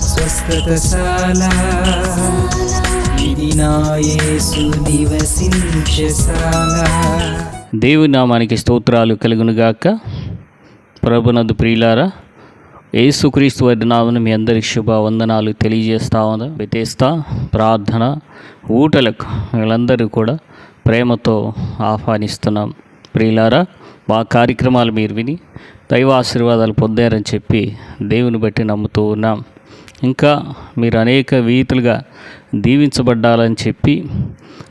స్వస్థతశాల. ఇది నా యేసు నివసించశాల. దేవుని నామానికి స్తోత్రాలు కలుగునుగాక. ప్రభునందు ప్రియులారా యేసుక్రీస్తు వారి నామను మీ అందరికి శుభ వందనాలు తెలియజేస్తా ఉందా వ్యతేస్తా ప్రార్థన ఊటలకు వీళ్ళందరూ కూడా ప్రేమతో ఆహ్వానిస్తున్నాం. ప్రియులారా మా కార్యక్రమాలు మీరు విని దైవ ఆశీర్వాదాలు పొందారని చెప్పి దేవుని బట్టి నమ్ముతూ ఉన్నాం. ఇంకా మీరు అనేక వీతులుగా దీవించబడ్డాలని చెప్పి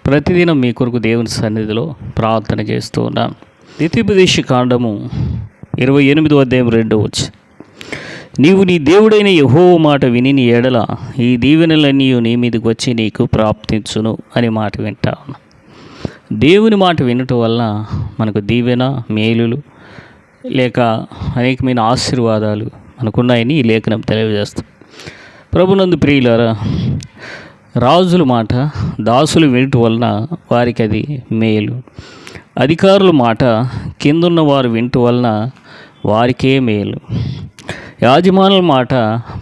ప్రతిదినం మీ కొరకు దేవుని సన్నిధిలో ప్రార్థన చేస్తూ ఉన్నాం. ద్వితీయపదేశ కాండము ఇరవై ఎనిమిదో అధ్యాయం రెండో వచ్చి నీవు నీ దేవుడైన యహో మాట విని నీ ఎడల ఈ దీవెనలన్నీ నీ మీదకి వచ్చి నీకు ప్రాప్తించును అనే మాట వింటా దేవుని మాట వినటం వలన మనకు దీవెన మేలులు లేక అనేకమైన ఆశీర్వాదాలు మనకున్నాయని ఈ లేఖనం తెలియజేస్తాం ప్రభునందు ప్రియులారా రాజుల మాట దాసులు వినటం వలన వారికి అది మేలు. అధికారుల మాట కిందున్న వారు వినటం వలన వారికే మేలు. యాజమానుల మాట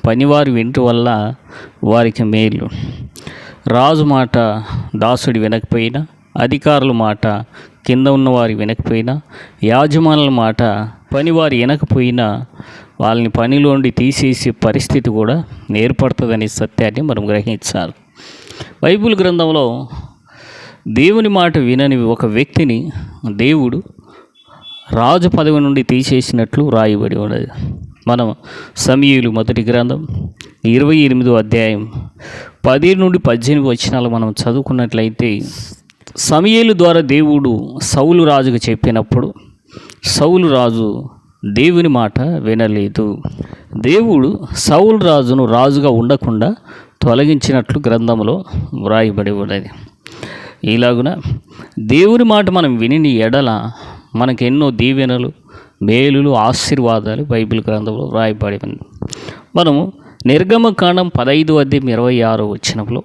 పనివారు వినటం వల్ల వారికి మేలు. రాజు మాట దాసుడు వినకపోయినా అధికారుల మాట కింద ఉన్నవారు వినకపోయినా యాజమానుల మాట పనివారు వినకపోయినా వాళ్ళని పనిలోండి తీసేసే పరిస్థితి కూడా ఏర్పడుతుందనే సత్యాన్ని మనం గ్రహించాలి. బైబిల్ గ్రంథంలో దేవుని మాట వినని ఒక వ్యక్తిని దేవుడు రాజు పదవి నుండి తీసేసినట్లు రాయబడి ఉన్నది. మనం సమీయులు మొదటి గ్రంథం ఇరవై ఎనిమిదో అధ్యాయం పది నుండి పద్దెనిమిది వచ్చినాలు మనం చదువుకున్నట్లయితే సమయలు ద్వారా దేవుడు సౌలు రాజుకు చెప్పినప్పుడు సౌలు రాజు దేవుని మాట వినలేదు. దేవుడు సౌలు రాజును రాజుగా ఉండకుండా తొలగించినట్లు గ్రంథంలో వ్రాయబడి ఉన్నది. ఇలాగున దేవుని మాట మనం విని ఎడల మనకు ఎన్నో దీవెనలు మేలులు ఆశీర్వాదాలు బైబిల్ గ్రంథంలో వ్రాయబడి ఉంది మనము నిర్గమకాండం పదైదు అధ్యాయం ఇరవై ఆరు వచ్చినప్పుడు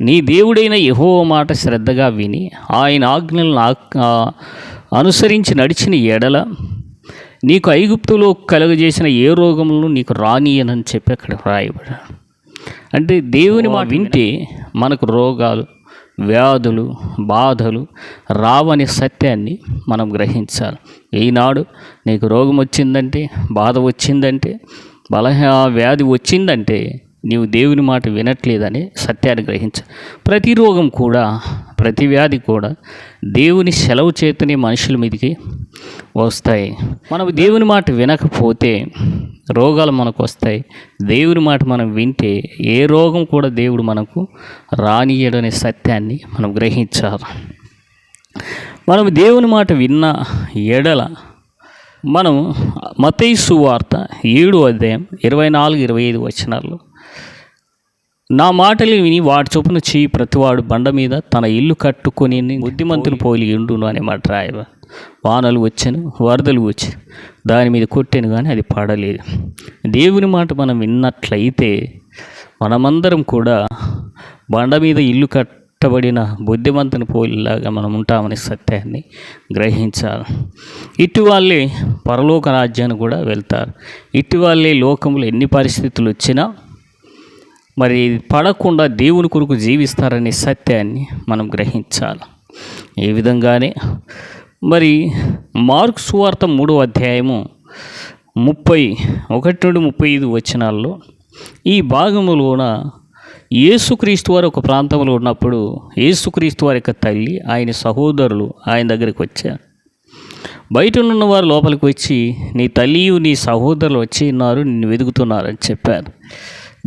నీ దేవుడైన యహో మాట శ్రద్ధగా విని ఆయన ఆజ్ఞలను అనుసరించి నడిచిన ఎడల నీకు ఐగుప్తులో కలుగజేసిన ఏ రోగములను నీకు రానియనని చెప్పి అక్కడ వ్రాయబడి అంటే దేవుని మాట వింటే మనకు రోగాలు వ్యాధులు బాధలు రావనే సత్యాన్ని మనం గ్రహించాలి. ఈనాడు నీకు రోగం వచ్చిందంటే బాధ వచ్చిందంటే బలహ వ్యాధి వచ్చిందంటే నీవు దేవుని మాట వినట్లేదని సత్యాన్ని గ్రహించ. ప్రతి రోగం కూడా ప్రతి వ్యాధి కూడా దేవుని సెలవు చేతనే మనుషుల మీదకి వస్తాయి. మనం దేవుని మాట వినకపోతే రోగాలు మనకు వస్తాయి. దేవుని మాట మనం వింటే ఏ రోగం కూడా దేవుడు మనకు రానియడనే సత్యాన్ని మనం గ్రహించాలి. మనం దేవుని మాట విన్న ఎడల మనం మతైసు వార్త ఏడు అధ్యాయం ఇరవై నాలుగు ఇరవై ఐదు వచనాల్లో. నా మాటలు విని వాటి చొప్పున చేయి ప్రతివాడు బండ మీద తన ఇల్లు కట్టుకొని బుద్ధిమంతులు పోలి ఉండును అనే మాట రాయ వానలు వచ్చాను వరదలు వచ్చి దాని మీద కొట్టాను కానీ అది పడలేదు. దేవుని మాట మనం విన్నట్లయితే మనమందరం కూడా బండ మీద ఇల్లు కట్టబడిన బుద్ధిమంతుని పోలిలాగా మనం ఉంటామని సత్యాన్ని గ్రహించాలి. ఇటు వాళ్ళే పరలోక రాజ్యాన్ని కూడా వెళ్తారు. ఇటు వాళ్ళే లోకంలో ఎన్ని పరిస్థితులు వచ్చినా మరి పడకుండా దేవుని కొరకు జీవిస్తారనే సత్యాన్ని మనం గ్రహించాలి. ఈ విధంగానే మరి మార్క్ సువార్త మూడో అధ్యాయము ముప్పై ఒకటి నుండి ముప్పై ఐదు వచనాల్లో ఈ భాగములోన యేసుక్రీస్తు వారు ఒక ప్రాంతంలో ఉన్నప్పుడు యేసుక్రీస్తు వారి యొక్క తల్లి ఆయన సహోదరులు ఆయన దగ్గరికి వచ్చారు. బయట ఉన్న వారు లోపలికి వచ్చి నీ తల్లియు నీ సహోదరులు వచ్చి ఉన్నారు నిన్ను వెతుకుతున్నారని చెప్పారు.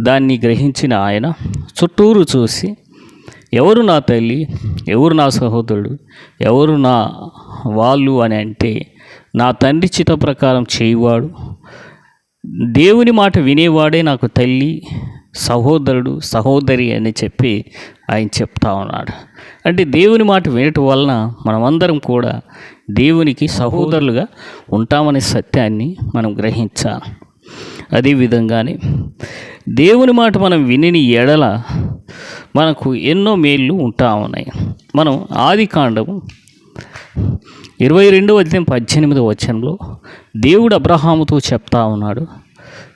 దాన్ని గ్రహించిన ఆయన చుట్టూరు చూసి ఎవరు నా తల్లి? ఎవరు నా సహోదరుడు? ఎవరు నా వాళ్ళు? అని అంటే నా తండ్రి చిత్త ప్రకారం చేయువాడు దేవుని మాట వినేవాడే నాకు తల్లి సహోదరుడు సహోదరి అని చెప్పి ఆయన చెప్తా ఉన్నాడు. అంటే దేవుని మాట వినటం వలన మనమందరం కూడా దేవునికి సహోదరులుగా ఉంటామనే సత్యాన్ని మనం గ్రహించాలి. అదేవిధంగానే దేవుని మాట మనం విని ఎడల మనకు ఎన్నో మేళ్ళు ఉంటా ఉన్నాయి. మనం ఆది కాండము ఇరవై రెండవ అధ్యాయం పద్దెనిమిదవ వచనంలో దేవుడు అబ్రహాముతో చెప్తా ఉన్నాడు.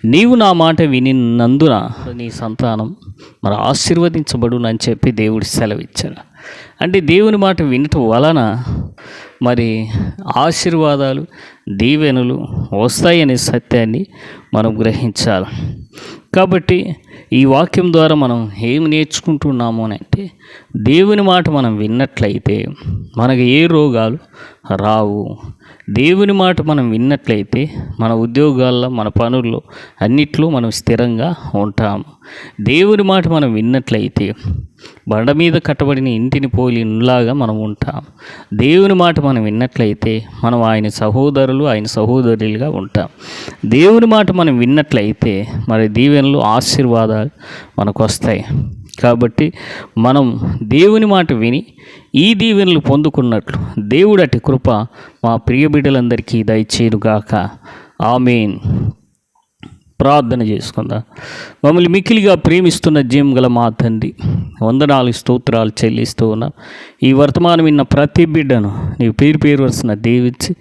నీవు నా మాట వినినందున నీ సంతానం మరి ఆశీర్వదించబడునని అని చెప్పి దేవుడు సెలవిచ్చాడు. అంటే దేవుని మాట వినటం వలన మరి ఆశీర్వాదాలు దీవెనలు వస్తాయనే సత్యాన్ని మనం గ్రహించాలి. కాబట్టి ఈ వాక్యం ద్వారా మనం ఏమి నేర్చుకుంటున్నాము అని అంటే దేవుని మాట మనం విన్నట్లయితే మనకు ఏ రోగాలు రావు. దేవుని మాట మనం విన్నట్లయితే మన ఉద్యోగాల్లో మన పనుల్లో అన్నిట్లో మనం స్థిరంగా ఉంటాము దేవుని మాట మనం విన్నట్లయితే బండ మీద కట్టబడిన ఇంటిని పోలిలాగా మనం ఉంటాం. దేవుని మాట మనం విన్నట్లయితే మనం ఆయన సహోదరులు ఆయన సహోదరులుగా ఉంటాం. దేవుని మాట మనం విన్నట్లయితే మరి దీవెనలు ఆశీర్వాదాలు మనకు వస్తాయి కాబట్టి మనం దేవుని మాట విని ఈ దీవెనలు పొందుకున్నట్లు దేవుడటి కృప మా ప్రియ బిడ్డలందరికీ దయచేయుగాక ఆమెన్. ప్రార్థన చేసుకుందాం. మమ్మల్ని మిక్కిలిగా ప్రేమిస్తున్న జీవం గల మా తండ్రి వందనాలు స్తోత్రాలు చెల్లిస్తూ ఉన్నాం. ఈ వర్తమానం విన్న ప్రతి బిడ్డను నీ పేరు పేరు వరుసన దీవించి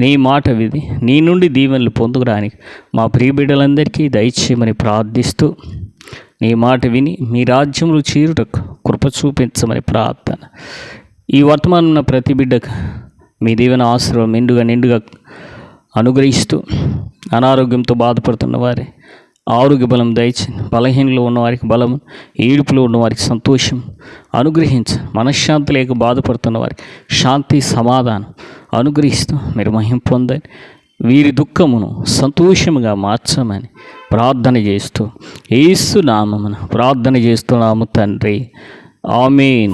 నీ మాట విధి నీ నుండి దీవెనలు పొందుకోవడానికి మా ప్రియ బిడ్డలందరికీ దయచేయమని ప్రార్థిస్తూ నీ మాట విని మీ రాజ్యంలో చీరుటకు కృప చూపించమని ప్రార్థన. ఈ వర్తమానం ఉన్న ప్రతి బిడ్డకు మీ దీవెన ఆశ్రమం నిండుగా నిండుగా అనుగ్రహిస్తూ అనారోగ్యంతో బాధపడుతున్న వారి ఆరోగ్య బలం దయచి బలహీనలో ఉన్నవారికి బలం ఏడుపులో ఉన్నవారికి సంతోషం అనుగ్రహించ. మనశ్శాంతి లేక బాధపడుతున్న వారికి శాంతి సమాధానం అనుగ్రహిస్తూ మీరు మహిం పొందని వీరి దుఃఖమును సంతోషముగా మార్చమని ప్రార్థన చేస్తూ ఏసు నామమున ప్రార్థన చేస్తున్నాము తండ్రి. ఆమెన్.